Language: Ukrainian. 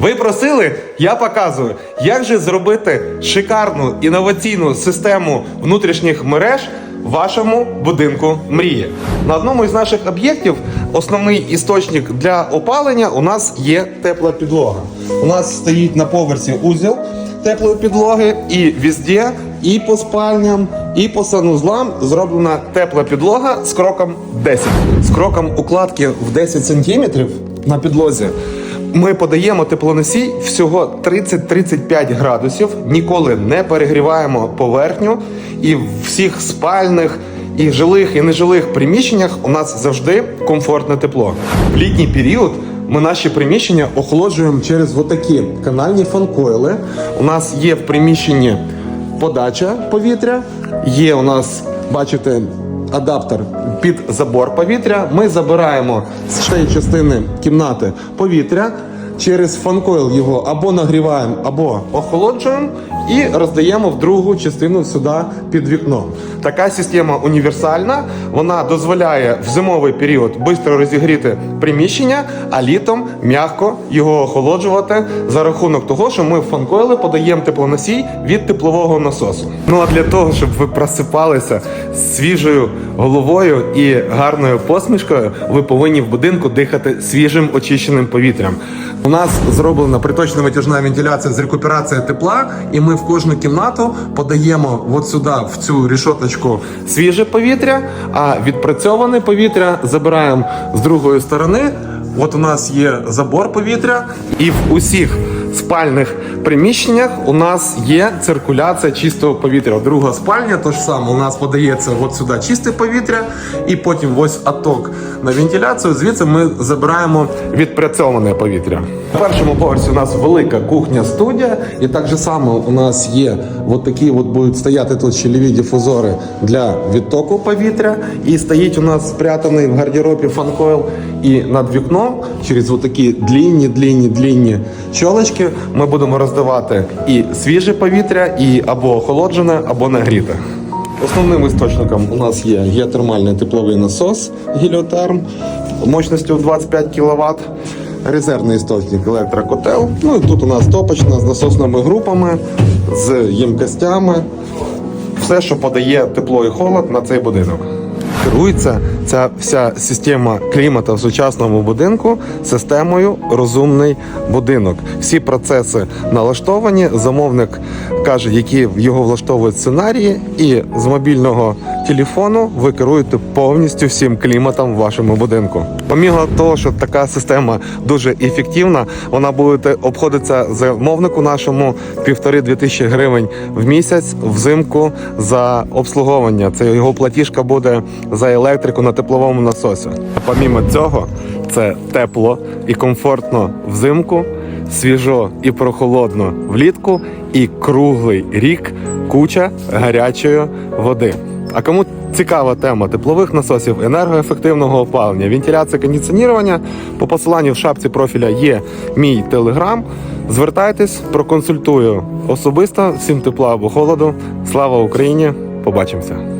Ви просили, я показую, як же зробити шикарну інноваційну систему внутрішніх мереж в вашому будинку мрії. На одному із наших об'єктів основний істочник для опалення у нас є тепла підлога. У нас стоїть на поверсі узел теплої підлоги, і везде, і по спальням, і по санузлам зроблена тепла підлога з кроком 10. З кроком укладки в 10 см на підлозі. Ми подаємо теплоносій всього 30-35 градусів, ніколи не перегріваємо поверхню, і в всіх спальних і жилих і нежилих приміщеннях у нас завжди комфортне тепло. В літній період ми наші приміщення охолоджуємо через отакі канальні фанкойли. У нас є в приміщенні подача повітря, є у нас, бачите, адаптер під забор повітря. Ми забираємо з цієї частини кімнати повітря. Через фанкойл його або нагріваємо, або охолоджуємо і роздаємо в другу частину сюди під вікно. Така система універсальна. Вона дозволяє в зимовий період швидко розігріти приміщення, а літом м'яко його охолоджувати за рахунок того, що ми в фанкойли подаємо теплоносій від теплового насосу. Ну а для того, щоб ви просипалися з свіжою головою і гарною посмішкою, ви повинні в будинку дихати свіжим очищеним повітрям. У нас зроблена приточна витяжна вентиляція з рекуперацією тепла, і ми в кожну кімнату подаємо от сюди, в цю рішоточку, свіже повітря, а відпрацьоване повітря забираємо з другої сторони. От у нас є забор повітря, і в усіх спальних приміщеннях у нас є циркуляція чистого повітря. Друга спальня, то ж саме, у нас подається от сюди чисте повітря, і потім ось аток на вентиляцію. Звідси ми забираємо відпрацьоване повітря. На першому поверсі у нас велика кухня-студія, і так же само у нас є от такі от будуть стояти тут щелеві дифузори для відтоку повітря. І стоїть у нас спрятаний в гардеробі фанкойл. І над вікном через отакі длінні, длінні, длінні щолочки ми будемо роздавати і свіже повітря, і або охолоджене, або нагріте. Основним істочником у нас є геотермальний тепловий насос геліотерм мощністю 25 кВт. Резервний істочник електрокотел. Ну і тут у нас топочна з насосними групами, з ємкостями. Все, що подає тепло і холод на цей будинок. Керується ця вся система клімату в сучасному будинку системою розумний будинок. Всі процеси налаштовані. Замовник каже, які його влаштовують сценарії, і з мобільного телефону ви керуєте повністю всім кліматом в вашому будинку. Помімо того, що така система дуже ефективна, вона буде обходитися замовнику нашому півтори-дві тисячі гривень в місяць взимку за обслуговування. Це його платіжка буде за електрику на тепловому насосі. Помімо цього, це тепло і комфортно взимку, свіжо і прохолодно влітку, і круглий рік куча гарячої води. А кому цікава тема теплових насосів, енергоефективного опалення, вентиляція, кондиціонування, по посиланню в шапці профіля є мій телеграм. Звертайтесь, проконсультую особисто. Всім тепла або холоду. Слава Україні! Побачимося!